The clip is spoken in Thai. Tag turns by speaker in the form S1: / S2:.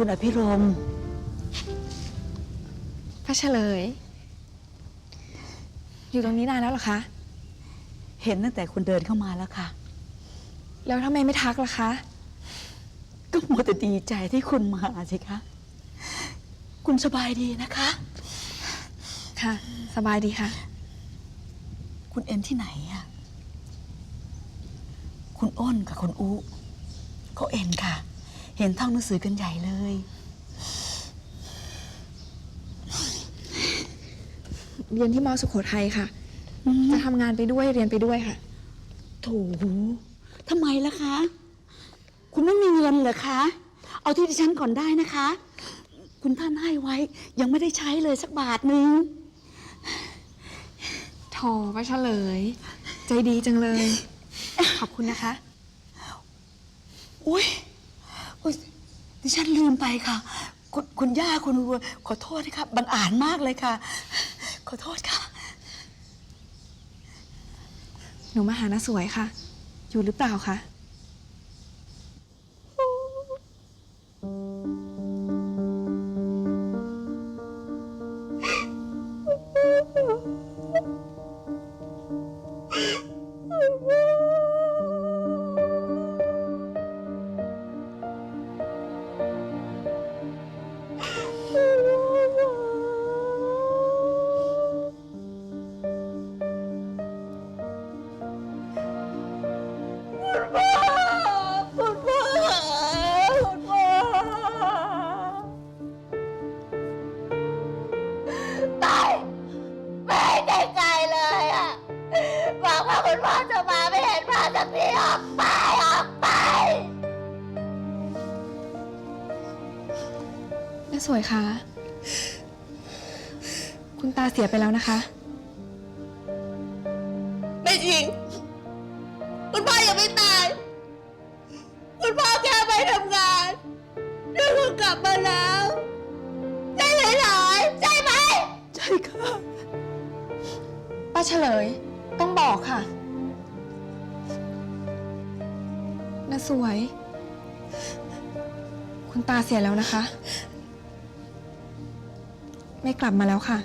S1: คุณอภิรมย์
S2: พระเฉลย อยู่ตรงนี้นานแล้วเหรอคะ
S1: เห็นตั้งแต่คุณเดินเข้ามาแล้วค่ะ
S2: แล้วทำไมไม่ทักล่ะคะ
S1: ก็มัวแต่ดีใจที่คุณมาสิคะ คุณสบายดีนะคะ
S2: ค่ะ สบายดีค่ะ
S1: คุณเอ็นที่ไหนอะคุณอ้นกับคุณอุเขาเอ็นค่ะ เห็นท่องหนังสือกันใหญ่เลย
S2: เรียนที่มอสุโขทัยค่ะ จะทำงานไปด้วยเรียนไปด้วยค่ะ
S1: โถทำไมล่ะคะ คุณไม่มีเงินเหรอคะ เอาที่ดิฉันก่อนได้นะคะ คุณท่านให้ไว้ ยังไม่ได้ใช้เลยสักบาทหนึ่ง
S2: โถพระเฉลย ใจดีจังเลย ขอบคุณนะคะ
S1: อุ้ย อุ๊ยดิฉันลืมไปค่ะ คุณคุณย่าคุณรวขอโทษนะคะบังอาจมากเลยค่ะ ขอโทษค่ะ
S2: หนูมาหาน้าสวยค่ะ อยู่หรือเปล่าคะ
S1: บอกว่าคุณพ่อจะมาไม่เห็นมาสักทีออกไปออกไป
S2: น้าสวยคะ คุณตาเสียไปแล้วนะคะ
S1: ไม่จริง คุณพ่อยังไม่ตาย คุณพ่อแค่ไปทำงานแล้วก็กลับมาแล้วใช่ไหมหลอยใช่ไหม ใช่ค่ะ
S2: ป้าเฉลย ต้องบอกค่ะน้าสวย คุณตาเสียแล้วนะคะ ไม่กลับมาแล้วค่ะ